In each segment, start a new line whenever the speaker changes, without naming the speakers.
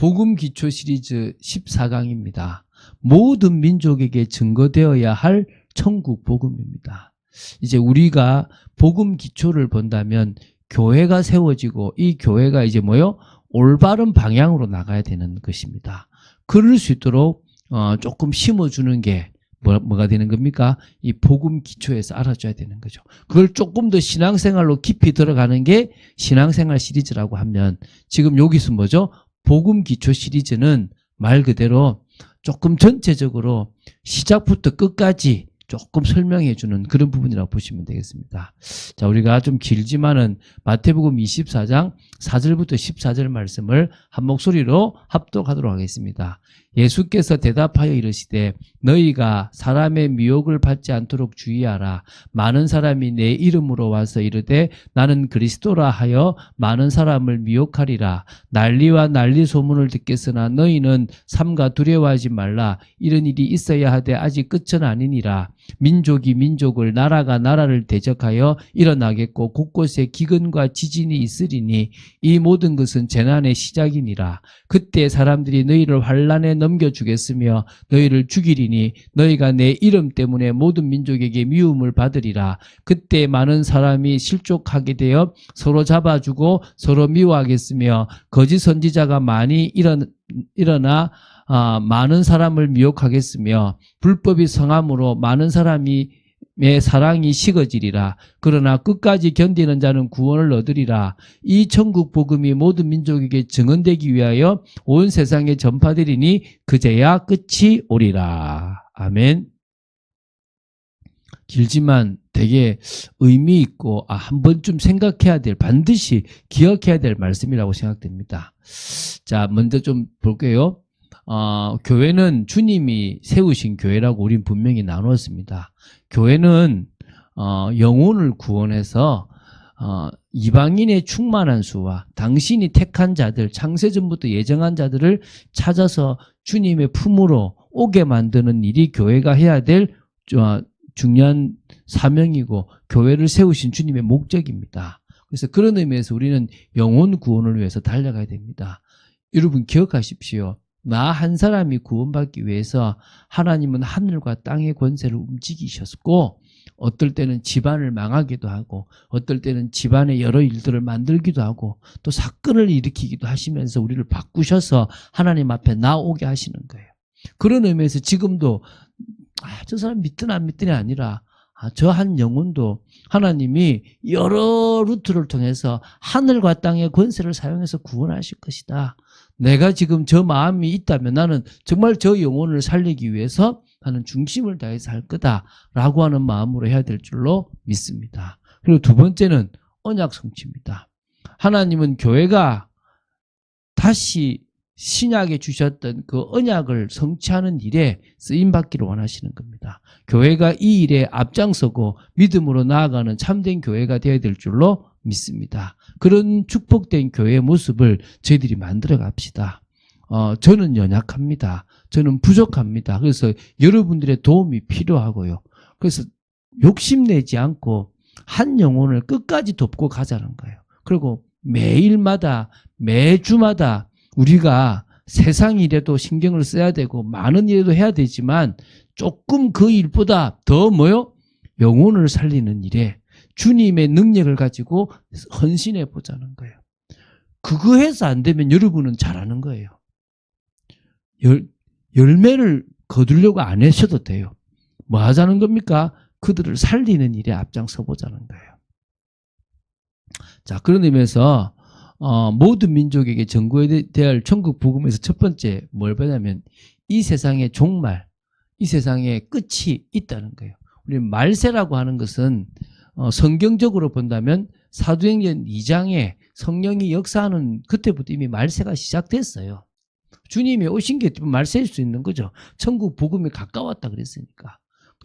복음 기초 시리즈 14강입니다. 모든 민족에게 증거되어야 할 천국 복음입니다. 이제 우리가 복음 기초를 본다면 교회가 세워지고 이 교회가 이제 뭐요? 올바른 방향으로 나가야 되는 것입니다. 그럴 수 있도록 어, 조금 심어주는 게 뭐, 뭐가 되는 겁니까? 이 복음 기초에서 알아줘야 되는 거죠. 그걸 조금 더 신앙생활로 깊이 들어가는 게 신앙생활 시리즈라고 하면 지금 여기서 뭐죠? 복음 기초 시리즈는 말 그대로 조금 전체적으로 시작부터 끝까지 조금 설명해 주는 그런 부분이라고 보시면 되겠습니다. 자, 우리가 좀 길지만은 마태복음 24장 4절부터 14절 말씀을 한 목소리로 합독하도록 하겠습니다. 예수께서 대답하여 이르시되 너희가 사람의 미혹을 받지 않도록 주의하라. 많은 사람이 내 이름으로 와서 이르되 나는 그리스도라 하여 많은 사람을 미혹하리라. 난리와 난리 소문을 듣겠으나 너희는 삼가 두려워하지 말라. 이런 일이 있어야 하되 아직 끝은 아니니라. 민족이 민족을 나라가 나라를 대적하여 일어나겠고 곳곳에 기근과 지진이 있으리니 이 모든 것은 재난의 시작이니라. 그때 사람들이 너희를 환란에 넘겨주겠으며 너희를 죽이리니 너희가 내 이름 때문에 모든 민족에게 미움을 받으리라. 그때 많은 사람이 실족하게 되어 서로 잡아주고 서로 미워하겠으며 거짓 선지자가 많이 일어나, 아, 많은 사람을 미혹하겠으며 불법이 성함으로 많은 사람이 의 사랑이 식어지리라. 그러나 끝까지 견디는 자는 구원을 얻으리라. 이 천국 복음이 모든 민족에게 증언되기 위하여 온 세상에 전파되리니 그제야 끝이 오리라. 아멘. 길지만 되게 의미 있고 아, 한 번쯤 생각해야 될 반드시 기억해야 될 말씀이라고 생각됩니다. 자, 먼저 좀 볼게요. 어, 교회는 주님이 세우신 교회라고 우린 분명히 나누었습니다. 교회는 어, 영혼을 구원해서 어, 이방인의 충만한 수와 당신이 택한 자들, 창세전부터 예정한 자들을 찾아서 주님의 품으로 오게 만드는 일이 교회가 해야 될 어, 중요한 사명이고 교회를 세우신 주님의 목적입니다. 그래서 그런 의미에서 우리는 영혼 구원을 위해서 달려가야 됩니다. 여러분 기억하십시오. 나 한 사람이 구원받기 위해서 하나님은 하늘과 땅의 권세를 움직이셨고 어떨 때는 집안을 망하기도 하고 어떨 때는 집안의 여러 일들을 만들기도 하고 또 사건을 일으키기도 하시면서 우리를 바꾸셔서 하나님 앞에 나오게 하시는 거예요. 그런 의미에서 지금도 아, 저 사람 믿든 안 믿든이 아니라 아, 저 한 영혼도 하나님이 여러 루트를 통해서 하늘과 땅의 권세를 사용해서 구원하실 것이다. 내가 지금 저 마음이 있다면 나는 정말 저 영혼을 살리기 위해서 나는 중심을 다해서 할 거다라고 하는 마음으로 해야 될 줄로 믿습니다. 그리고 두 번째는 언약 성취입니다. 하나님은 교회가 다시 신약에 주셨던 그 언약을 성취하는 일에 쓰임 받기를 원하시는 겁니다. 교회가 이 일에 앞장서고 믿음으로 나아가는 참된 교회가 되어야 될 줄로 믿습니다. 그런 축복된 교회의 모습을 저희들이 만들어 갑시다. 어, 저는 연약합니다. 저는 부족합니다. 그래서 여러분들의 도움이 필요하고요. 그래서 욕심내지 않고 한 영혼을 끝까지 돕고 가자는 거예요. 그리고 매일마다 매주마다 우리가 세상 일에도 신경을 써야 되고 많은 일에도 해야 되지만 조금 그 일보다 더 뭐요? 영혼을 살리는 일에 주님의 능력을 가지고 헌신해 보자는 거예요. 그거 해서 안 되면 여러분은 잘하는 거예요. 열, 열매를 거두려고 안 하셔도 돼요. 뭐 하자는 겁니까? 그들을 살리는 일에 앞장서 보자는 거예요. 자, 그런 의미에서 어, 모든 민족에게 전구에 대할 천국 복음에서 첫 번째 뭘 배냐면 이 세상의 종말, 이 세상의 끝이 있다는 거예요. 우리 말세라고 하는 것은 어, 성경적으로 본다면 사도행전 2장에 성령이 역사하는 그때부터 이미 말세가 시작됐어요. 주님이 오신 게 말세일 수 있는 거죠. 천국 복음이 가까웠다 그랬으니까.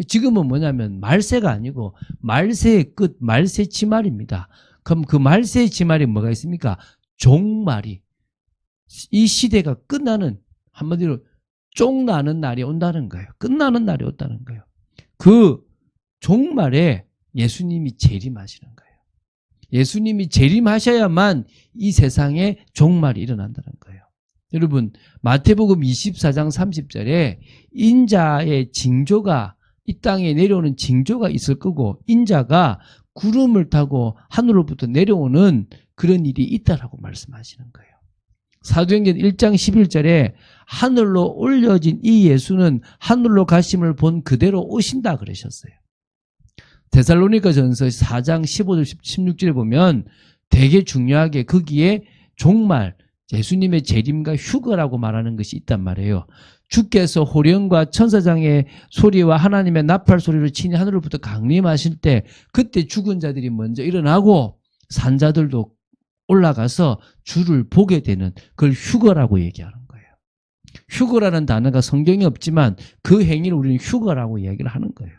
지금은 뭐냐면 말세가 아니고 말세의 끝, 말세 치말입니다. 그럼 그 말세의 치말이 뭐가 있습니까? 종말이. 이 시대가 끝나는, 한마디로 쫑나는 날이 온다는 거예요. 끝나는 날이 온다는 거예요. 그 종말에 예수님이 재림하시는 거예요. 예수님이 재림하셔야만 이 세상에 종말이 일어난다는 거예요. 여러분 마태복음 24장 30절에 인자의 징조가 이 땅에 내려오는 징조가 있을 거고 인자가 구름을 타고 하늘로부터 내려오는 그런 일이 있다라고 말씀하시는 거예요. 사도행전 1장 11절에 하늘로 올려진 이 예수는 하늘로 가심을 본 그대로 오신다 그러셨어요. 데살로니가 전서 4장 15절 16절에 보면 되게 중요하게 거기에 종말 예수님의 재림과 휴거라고 말하는 것이 있단 말이에요. 주께서 호령과 천사장의 소리와 하나님의 나팔 소리를 친히 하늘로부터 강림하실 때 그때 죽은 자들이 먼저 일어나고 산 자들도 올라가서 주를 보게 되는 그걸 휴거라고 얘기하는 거예요. 휴거라는 단어가 성경에 없지만 그 행위를 우리는 휴거라고 얘기를 하는 거예요.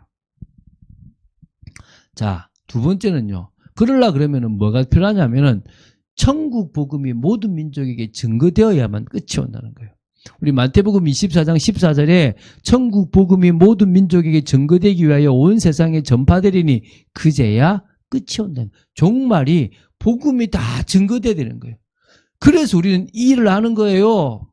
자, 두 번째는요. 그러려 그러면은 뭐가 필요하냐면은 천국 복음이 모든 민족에게 증거되어야만 끝이 온다는 거예요. 우리 마태복음 24장 14절에 천국 복음이 모든 민족에게 증거되기 위하여 온 세상에 전파되리니 그제야 끝이 거예요. 종말이 복음이 다 증거돼야 되는 거예요. 그래서 우리는 이 일을 하는 거예요.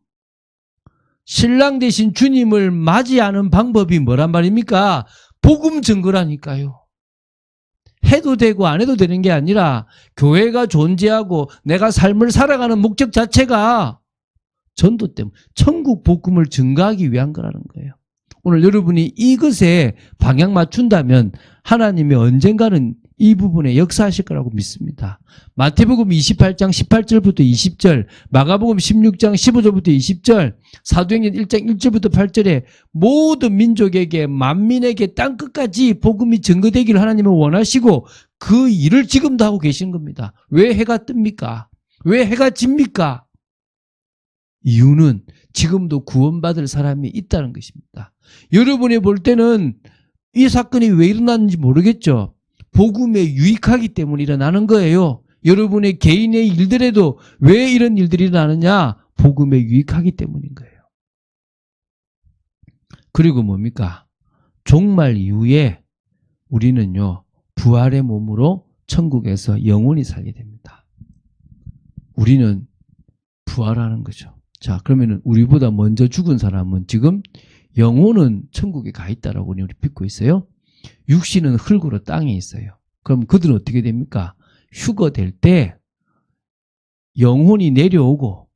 신랑 대신 주님을 맞이하는 방법이 뭐란 말입니까? 복음 증거라니까요. 해도 되고 안 해도 되는 게 아니라 교회가 존재하고 내가 삶을 살아가는 목적 자체가 전도 때문에 천국 복음을 증가하기 위한 거라는 거예요. 오늘 여러분이 이것에 방향 맞춘다면 하나님이 언젠가는 이 부분에 역사하실 거라고 믿습니다. 마태복음 28장 18절부터 20절, 마가복음 16장 15절부터 20절, 사도행전 1장 1절부터 8절에 모든 민족에게 만민에게 땅 끝까지 복음이 증거되기를 하나님은 원하시고 그 일을 지금도 하고 계신 겁니다. 왜 해가 뜹니까? 왜 해가 집니까? 이유는 지금도 구원받을 사람이 있다는 것입니다. 여러분이 볼 때는 이 사건이 왜 일어났는지 모르겠죠. 복음에 유익하기 때문에 일어나는 거예요. 여러분의 개인의 일들에도 왜 이런 일들이 일어나느냐? 복음에 유익하기 때문인 거예요. 그리고 뭡니까? 종말 이후에 우리는요, 부활의 몸으로 천국에서 영원히 살게 됩니다. 우리는 부활하는 거죠. 자, 그러면은 우리보다 먼저 죽은 사람은 지금 영혼은 천국에 가 있다라고 우리 믿고 있어요. 육신은 흙으로 땅에 있어요. 그럼 그들은 어떻게 됩니까? 휴거 될 때 영혼이 내려오고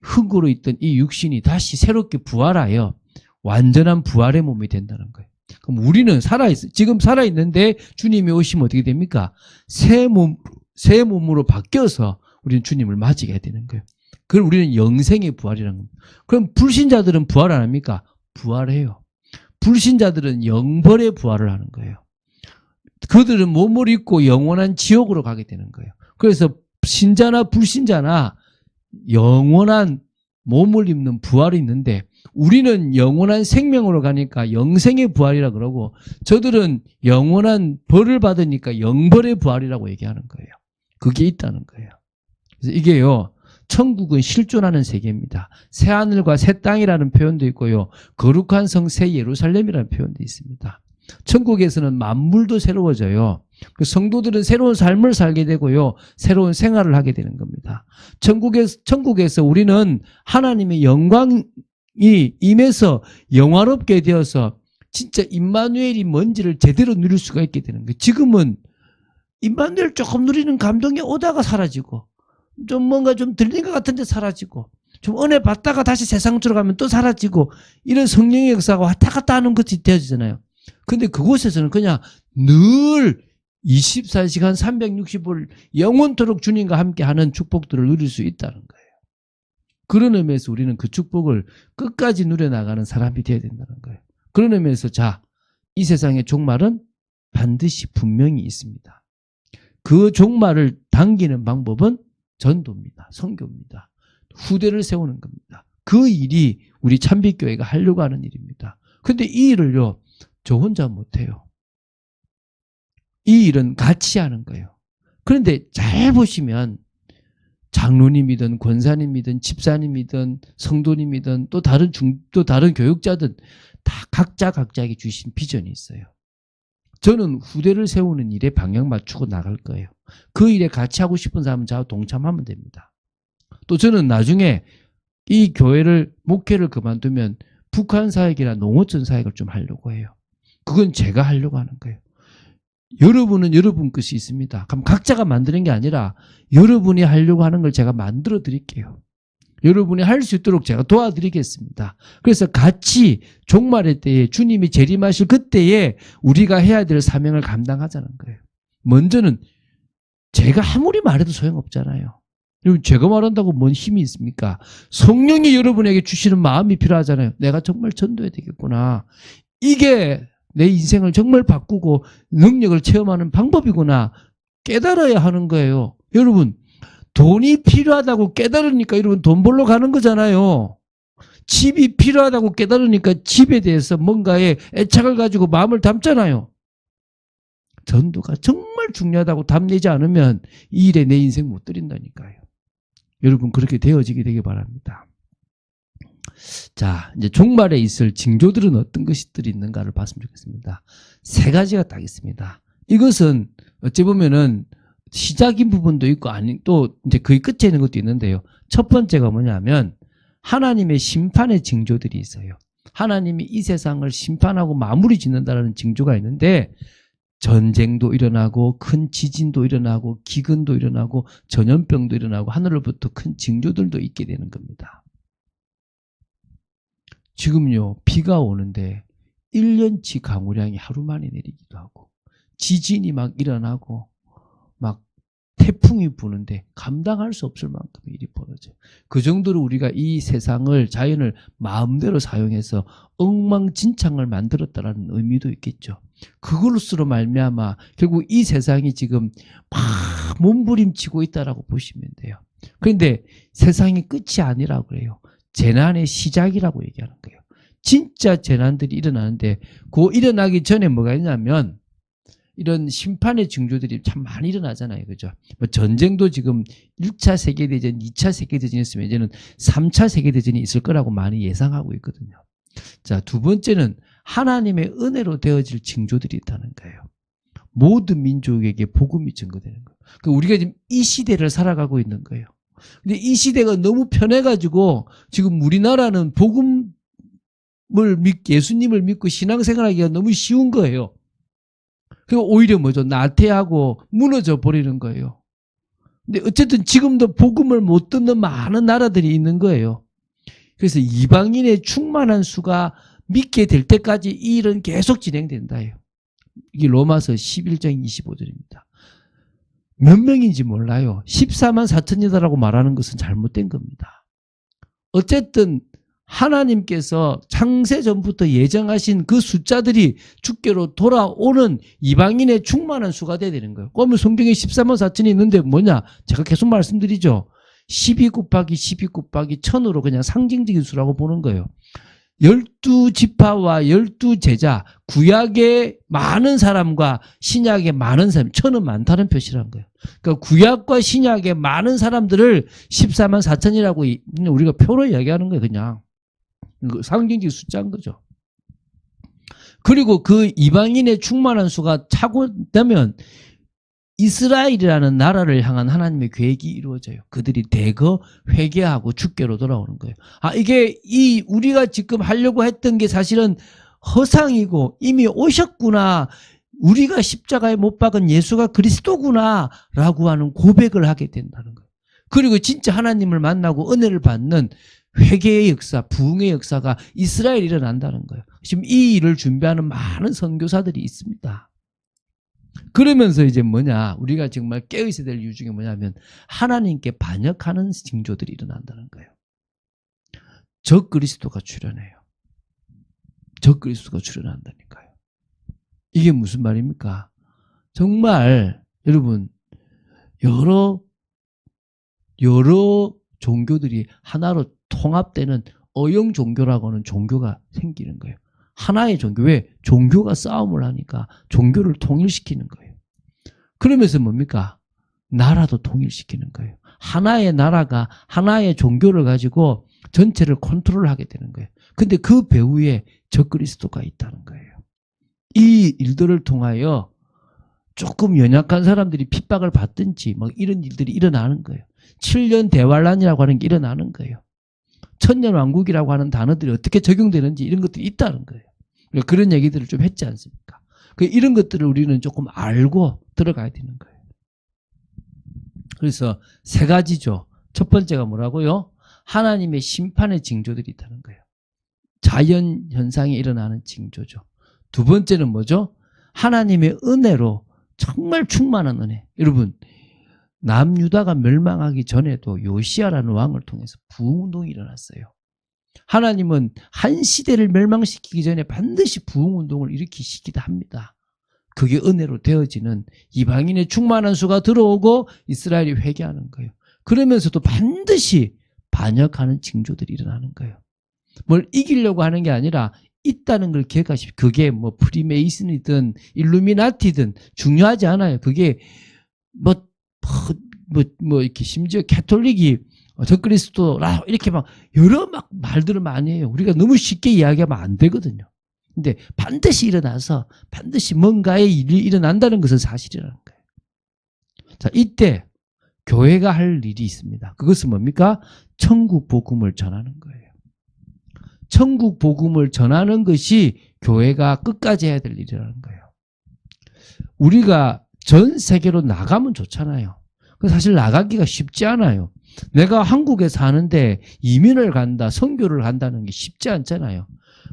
흙으로 있던 이 육신이 다시 새롭게 부활하여 완전한 부활의 몸이 된다는 거예요. 그럼 우리는 살아있어. 지금 살아있는데 주님이 오시면 어떻게 됩니까? 새 몸, 새 몸으로 바뀌어서 우리는 주님을 맞이게 되는 거예요. 그럼 우리는 영생의 부활이라는 겁니다. 그럼 불신자들은 부활 안 합니까? 부활해요. 불신자들은 영벌의 부활을 하는 거예요. 그들은 몸을 입고 영원한 지옥으로 가게 되는 거예요. 그래서 신자나 불신자나 영원한 몸을 입는 부활이 있는데 우리는 영원한 생명으로 가니까 영생의 부활이라 그러고 저들은 영원한 벌을 받으니까 영벌의 부활이라고 얘기하는 거예요. 그게 있다는 거예요. 그래서 이게요. 천국은 실존하는 세계입니다. 새 하늘과 새 땅이라는 표현도 있고요. 거룩한 성 새 예루살렘이라는 표현도 있습니다. 천국에서는 만물도 새로워져요. 그 성도들은 새로운 삶을 살게 되고요. 새로운 생활을 하게 되는 겁니다. 천국에서, 천국에서 우리는 하나님의 영광이 임해서 영화롭게 되어서 진짜 임마누엘이 뭔지를 제대로 누릴 수가 있게 되는 거예요. 지금은 임마누엘 조금 누리는 감동이 오다가 사라지고 좀 뭔가 좀 들린 것 같은데 사라지고 좀 은혜 받다가 다시 세상 들어가면 또 사라지고 이런 성령의 역사가 왔다 갔다 하는 것이 되어지잖아요. 근데 그곳에서는 그냥 늘 24시간 365일 영원토록 주님과 함께 하는 축복들을 누릴 수 있다는 거예요. 그런 의미에서 우리는 그 축복을 끝까지 누려나가는 사람이 되어야 된다는 거예요. 그런 의미에서 자, 이 세상의 종말은 반드시 분명히 있습니다. 그 종말을 당기는 방법은 전도입니다. 선교입니다. 후대를 세우는 겁니다. 그 일이 우리 참빛교회가 하려고 하는 일입니다. 근데 이 일을요, 저 혼자 못해요. 이 일은 같이 하는 거예요. 그런데 잘 보시면 장로님이든 권사님이든 집사님이든 성도님이든 또 다른 중, 또 다른 교육자든 다 각자 각자에게 주신 비전이 있어요. 저는 후대를 세우는 일에 방향 맞추고 나갈 거예요. 그 일에 같이 하고 싶은 사람은 저와 동참하면 됩니다. 또 저는 나중에 이 교회를 목회를 그만두면 북한 사역이나 농어촌 사역을 좀 하려고 해요. 그건 제가 하려고 하는 거예요. 여러분은 여러분 것이 있습니다. 그럼 각자가 만드는 게 아니라 여러분이 하려고 하는 걸 제가 만들어 드릴게요. 여러분이 할 수 있도록 제가 도와드리겠습니다. 그래서 같이 종말의 때에 주님이 재림하실 그때에 우리가 해야 될 사명을 감당하자는 거예요. 먼저는 제가 아무리 말해도 소용없잖아요. 여러분 제가 말한다고 뭔 힘이 있습니까? 성령이 여러분에게 주시는 마음이 필요하잖아요. 내가 정말 전도해야 되겠구나. 이게 내 인생을 정말 바꾸고 능력을 체험하는 방법이구나. 깨달아야 하는 거예요. 여러분 돈이 필요하다고 깨달으니까 여러분 돈 벌러 가는 거잖아요. 집이 필요하다고 깨달으니까 집에 대해서 뭔가에 애착을 가지고 마음을 담잖아요. 전도가 정말 중요하다고 답내지 않으면 이 일에 내 인생 못 드린다니까요. 여러분 그렇게 되어지게 되길 바랍니다. 자, 이제 종말에 있을 징조들은 어떤 것들이 있는가를 봤으면 좋겠습니다. 세 가지가 딱 있습니다. 이것은 어찌 보면은 시작인 부분도 있고 아니 또 이제 거의 끝에 있는 것도 있는데요. 첫 번째가 뭐냐면 하나님의 심판의 징조들이 있어요. 하나님이 이 세상을 심판하고 마무리 짓는다는 징조가 있는데 전쟁도 일어나고 큰 지진도 일어나고 기근도 일어나고 전염병도 일어나고 하늘로부터 큰 징조들도 있게 되는 겁니다. 지금요 비가 오는데 1년치 강우량이 하루 만에 내리기도 하고 지진이 막 일어나고 막 태풍이 부는데 감당할 수 없을 만큼의 일이 벌어져요. 그 정도로 우리가 이 세상을 자연을 마음대로 사용해서 엉망진창을 만들었다라는 의미도 있겠죠. 그걸로스로 말미암아 결국 이 세상이 지금 막 몸부림치고 있다라고 보시면 돼요. 그런데 세상이 끝이 아니라고 그래요. 재난의 시작이라고 얘기하는 거예요. 진짜 재난들이 일어나는데 그 일어나기 전에 뭐가 있냐면 이런 심판의 징조들이 참 많이 일어나잖아요. 그죠? 뭐 전쟁도 지금 1차 세계대전, 2차 세계대전이 있으면 이제는 3차 세계대전이 있을 거라고 많이 예상하고 있거든요. 자, 두 번째는 하나님의 은혜로 되어질 징조들이 있다는 거예요. 모든 민족에게 복음이 증거되는 거예요. 그 우리가 지금 이 시대를 살아가고 있는 거예요. 근데 이 시대가 너무 편해가지고 지금 우리나라는 복음을 믿, 예수님을 믿고 신앙생활하기가 너무 쉬운 거예요. 그리고 오히려 뭐죠? 나태하고 무너져 버리는 거예요. 근데 어쨌든 지금도 복음을 못 듣는 많은 나라들이 있는 거예요. 그래서 이방인의 충만한 수가 믿게 될 때까지 이 일은 계속 진행된다요. 이게 로마서 11장 25절입니다. 몇 명인지 몰라요. 14만 4천이다라고 말하는 것은 잘못된 겁니다. 어쨌든 하나님께서 창세 전부터 예정하신 그 숫자들이 주께로 돌아오는 이방인의 충만한 수가 돼야 되는 거예요. 그러면 성경에 14만 4천이 있는데 뭐냐? 제가 계속 말씀드리죠. 12 곱하기 12 곱하기 1000으로 그냥 상징적인 수라고 보는 거예요. 열두 지파와 열두 제자, 구약의 많은 사람과 신약의 많은 사람, 천은 많다는 표시라는 거예요. 그러니까 구약과 신약의 많은 사람들을 14만 4천이라고 우리가 표로 이야기하는 거예요, 그냥. 상징적 숫자인 거죠. 그리고 그 이방인의 충만한 수가 차고 되면 이스라엘이라는 나라를 향한 하나님의 계획이 이루어져요. 그들이 대거 회개하고 주께로 돌아오는 거예요. 아, 이게 이 우리가 지금 하려고 했던 게 사실은 허상이고 이미 오셨구나. 우리가 십자가에 못 박은 예수가 그리스도구나. 라고 하는 고백을 하게 된다는 거예요. 그리고 진짜 하나님을 만나고 은혜를 받는 회개의 역사, 부흥의 역사가 이스라엘에 일어난다는 거예요. 지금 이 일을 준비하는 많은 선교사들이 있습니다. 그러면서 이제 뭐냐 우리가 정말 깨어있어야 될 이유 중에 뭐냐면 하나님께 반역하는 징조들이 일어난다는 거예요. 적 그리스도가 출현해요. 적 그리스도가 출현한다니까요. 이게 무슨 말입니까? 정말 여러분 여러 여러 종교들이 하나로 통합되는 어영 종교라고 하는 종교가 생기는 거예요. 하나의 종교. 왜? 종교가 싸움을 하니까 종교를 통일시키는 거예요. 그러면서 뭡니까? 나라도 통일시키는 거예요. 하나의 나라가 하나의 종교를 가지고 전체를 컨트롤하게 되는 거예요. 근데 그 배후에 적그리스도가 있다는 거예요. 이 일들을 통하여 조금 연약한 사람들이 핍박을 받든지 막 이런 일들이 일어나는 거예요. 7년 대환란이라고 하는 게 일어나는 거예요. 천년 왕국이라고 하는 단어들이 어떻게 적용되는지 이런 것들이 있다는 거예요. 그러니까 그런 얘기들을 좀 했지 않습니까? 그 이런 것들을 우리는 조금 알고 들어가야 되는 거예요. 그래서 세 가지죠. 첫 번째가 뭐라고요? 하나님의 심판의 징조들이 있다는 거예요. 자연 현상이 일어나는 징조죠. 두 번째는 뭐죠? 하나님의 은혜로 정말 충만한 은혜. 여러분, 남유다가 멸망하기 전에도 요시아라는 왕을 통해서 부흥운동이 일어났어요. 하나님은 한 시대를 멸망시키기 전에 반드시 부흥운동을 일으키시기도 합니다. 그게 은혜로 되어지는 이방인의 충만한 수가 들어오고 이스라엘이 회개하는 거예요. 그러면서도 반드시 반역하는 징조들이 일어나는 거예요. 뭘 이기려고 하는 게 아니라 있다는 걸 기억하십시오. 그게 뭐 프리메이슨이든 일루미나티든 중요하지 않아요. 그게 뭐, 뭐, 뭐, 뭐 이렇게 심지어 캐톨릭이 적그리스도라 이렇게 막 여러 막 말들을 많이 해요. 우리가 너무 쉽게 이야기하면 안 되거든요. 근데 반드시 일어나서 반드시 뭔가의 일이 일어난다는 것은 사실이라는 거예요. 자, 이때 교회가 할 일이 있습니다. 그것은 뭡니까? 천국 복음을 전하는 거예요. 천국 복음을 전하는 것이 교회가 끝까지 해야 될 일이라는 거예요. 우리가 전 세계로 나가면 좋잖아요. 사실 나가기가 쉽지 않아요. 내가 한국에 사는데 이민을 간다, 선교를 간다는 게 쉽지 않잖아요.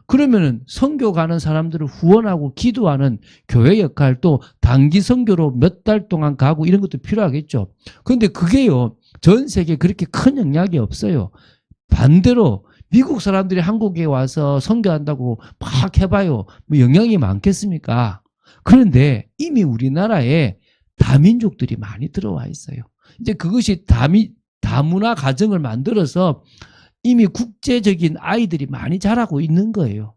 그러면은 선교 가는 사람들을 후원하고 기도하는 교회 역할도 단기 선교로 몇 달 동안 가고 이런 것도 필요하겠죠. 그런데 그게요. 전 세계에 그렇게 큰 영향이 없어요. 반대로 미국 사람들이 한국에 와서 선교한다고 막 해봐요. 뭐 영향이 많겠습니까? 그런데 이미 우리나라에 다민족들이 많이 들어와 있어요. 이제 그것이 다미, 다문화 가정을 만들어서 이미 국제적인 아이들이 많이 자라고 있는 거예요.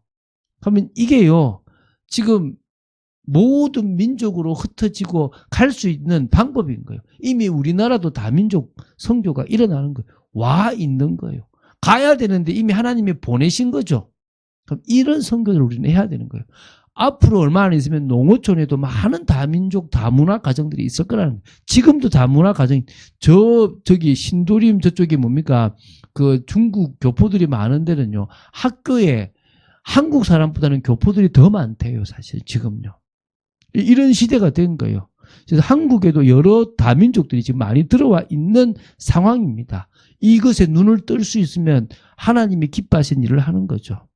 그러면 이게요, 지금 모든 민족으로 흩어지고 갈 수 있는 방법인 거예요. 이미 우리나라도 다민족 성교가 일어나는 거예요. 와 있는 거예요. 가야 되는데 이미 하나님이 보내신 거죠. 그럼 이런 성교를 우리는 해야 되는 거예요. 앞으로 얼마 안 있으면 농어촌에도 많은 다민족 다문화 가정들이 있을 거라는. 지금도 다문화 가정 저 저기 신도림 저쪽이 뭡니까 그 중국 교포들이 많은 데는요 학교에 한국 사람보다는 교포들이 더 많대요 사실 지금요 이런 시대가 된 거예요. 그래서 한국에도 여러 다민족들이 지금 많이 들어와 있는 상황입니다. 이것에 눈을 뜰 수 있으면 하나님이 기뻐하신 일을 하는 거죠.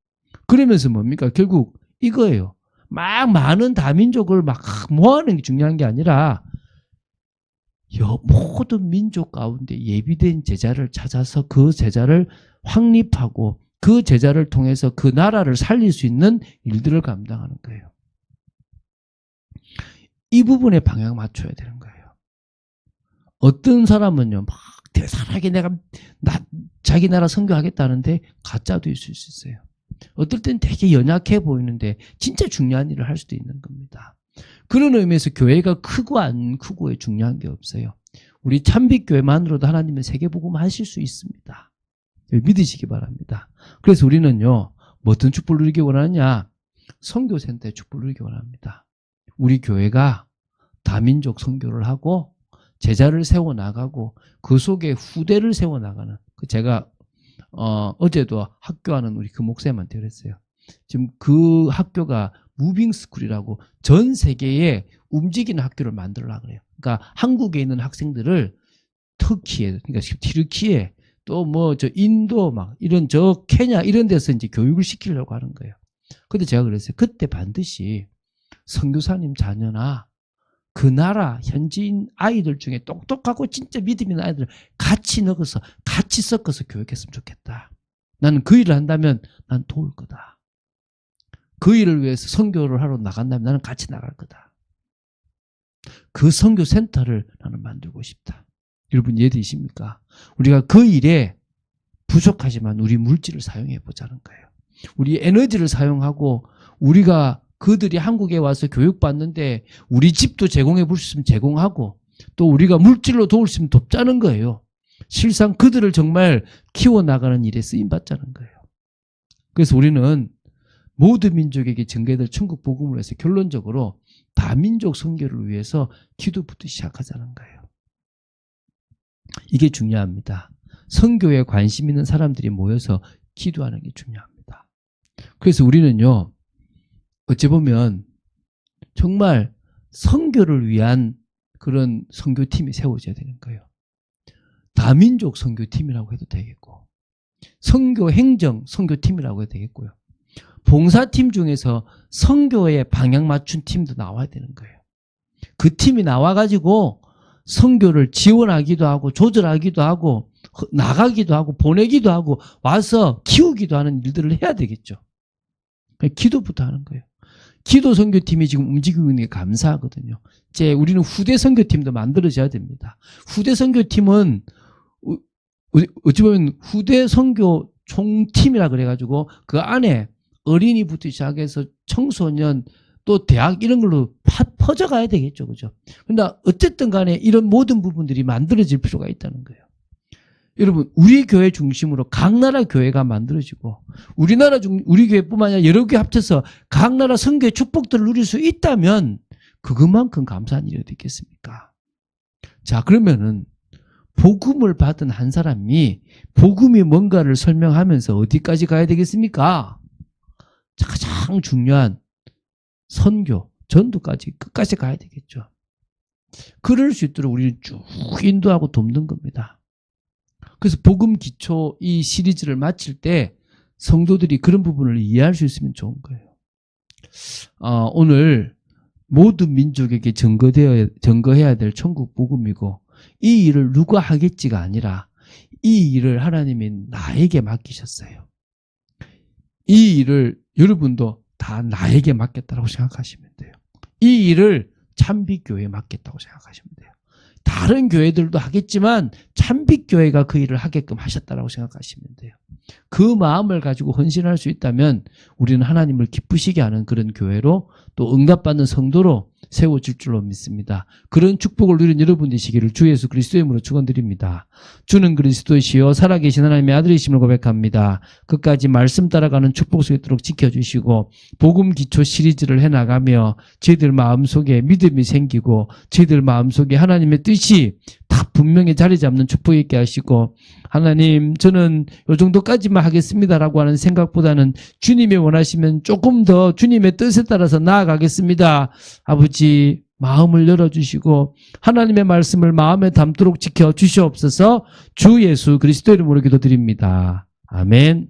그러면서 뭡니까? 결국 이거예요. 막 많은 다민족을 막 모아내는 게 중요한 게 아니라 모든 민족 가운데 예비된 제자를 찾아서 그 제자를 확립하고 그 제자를 통해서 그 나라를 살릴 수 있는 일들을 감당하는 거예요. 이 부분에 방향 맞춰야 되는 거예요. 어떤 사람은요, 막 대단하게 내가 나, 자기 나라 선교하겠다는데 가짜도 있을 수 있어요. 어떨 땐 되게 연약해 보이는데 진짜 중요한 일을 할 수도 있는 겁니다. 그런 의미에서 교회가 크고 안 크고에 중요한 게 없어요. 우리 참빛교회만으로도 하나님의 세계복음 하실 수 있습니다. 믿으시기 바랍니다. 그래서 우리는요, 뭐 어떤 축복을 누리기 원하느냐? 선교센터의 축복을 누리기 원합니다. 우리 교회가 다민족 선교를 하고 제자를 세워 나가고 그 속에 후대를 세워 나가는 그 제가 어, 어제도 학교하는 우리 그 목사님한테 그랬어요. 지금 그 학교가 무빙 스쿨이라고 전 세계에 움직이는 학교를 만들려고 그래요. 그러니까 한국에 있는 학생들을 터키에, 그러니까 티르키에 또 뭐 저 인도 막 이런 저 케냐 이런 데서 이제 교육을 시키려고 하는 거예요. 근데 제가 그랬어요. 그때 반드시 선교사님 자녀나 그 나라 현지인 아이들 중에 똑똑하고 진짜 믿음 있는 아이들을 같이 넣어서 같이 섞어서 교육했으면 좋겠다. 나는 그 일을 한다면 난 도울 거다. 그 일을 위해서 선교를 하러 나간다면 나는 같이 나갈 거다. 그 선교 센터를 나는 만들고 싶다. 여러분 이해되십니까? 우리가 그 일에 부족하지만 우리 물질을 사용해 보자는 거예요. 우리 에너지를 사용하고 우리가 그들이 한국에 와서 교육받는데 우리 집도 제공해 볼 수 있으면 제공하고 또 우리가 물질로 도울 수 있으면 돕자는 거예요. 실상 그들을 정말 키워나가는 일에 쓰임받자는 거예요. 그래서 우리는 모든 민족에게 전개될 천국 복음을 해서 결론적으로 다민족 선교를 위해서 기도부터 시작하자는 거예요. 이게 중요합니다. 선교에 관심 있는 사람들이 모여서 기도하는 게 중요합니다. 그래서 우리는요, 어찌 보면 정말 선교를 위한 그런 선교팀이 세워져야 되는 거예요. 다민족 선교팀이라고 해도 되겠고, 선교 행정 선교팀이라고 해도 되겠고요. 봉사팀 중에서 선교에 방향 맞춘 팀도 나와야 되는 거예요. 그 팀이 나와가지고 선교를 지원하기도 하고 조절하기도 하고 허- 나가기도 하고 보내기도 하고 와서 키우기도 하는 일들을 해야 되겠죠. 기도부터 하는 거예요. 기도 선교팀이 지금 움직이고 있는 게 감사하거든요. 이제 우리는 후대 선교팀도 만들어져야 됩니다. 후대 선교팀은 어찌 보면 후대 선교 총팀이라 그래가지고 그 안에 어린이부터 시작해서 청소년 또 대학 이런 걸로 파- 퍼져가야 되겠죠. 그죠? 근데 어쨌든 간에 이런 모든 부분들이 만들어질 필요가 있다는 거예요. 여러분, 우리 교회 중심으로 각 나라 교회가 만들어지고 우리나라 중 우리 교회뿐만 아니라 여러 교회 합쳐서 각 나라 선교의 축복들을 누릴 수 있다면 그것만큼 감사한 일이 어디 있겠습니까? 자, 그러면은 복음을 받은 한 사람이 복음이 뭔가를 설명하면서 어디까지 가야 되겠습니까? 가장 중요한 선교, 전도까지 끝까지 가야 되겠죠. 그럴 수 있도록 우리는 쭉 인도하고 돕는 겁니다. 그래서 복음 기초 이 시리즈를 마칠 때 성도들이 그런 부분을 이해할 수 있으면 좋은 거예요. 어, 오늘 모든 민족에게 증거되어, 증거해야 될 천국 복음이고 이 일을 누가 하겠지가 아니라 이 일을 하나님이 나에게 맡기셨어요. 이 일을 여러분도 다 나에게 맡겼다고 생각하시면 돼요. 이 일을 참빛교회에 맡겼다고 생각하시면 돼요. 다른 교회들도 하겠지만 참빛교회가 그 일을 하게끔 하셨다고 생각하시면 돼요. 그 마음을 가지고 헌신할 수 있다면 우리는 하나님을 기쁘시게 하는 그런 교회로 또 응답받는 성도로 세워질 줄로 믿습니다. 그런 축복을 누린 여러분 되시기를 주 예수 그리스도의 이름으로 축원드립니다. 주는 그리스도시요 살아계신 하나님의 아들이심을 고백합니다. 끝까지 말씀 따라가는 축복 속에 있도록 지켜주시고 복음 기초 시리즈를 해나가며 저희들 마음속에 믿음이 생기고 저희들 마음속에 하나님의 뜻이 다 분명히 자리 잡는 축복이 있게 하시고 하나님 저는 요 정도까지만 하겠습니다라고 하는 생각보다는 주님이 원하시면 조금 더 주님의 뜻에 따라서 나아가겠습니다. 아버지 마음을 열어주시고 하나님의 말씀을 마음에 담도록 지켜 주시옵소서 주 예수 그리스도 이름으로 기도드립니다. 아멘.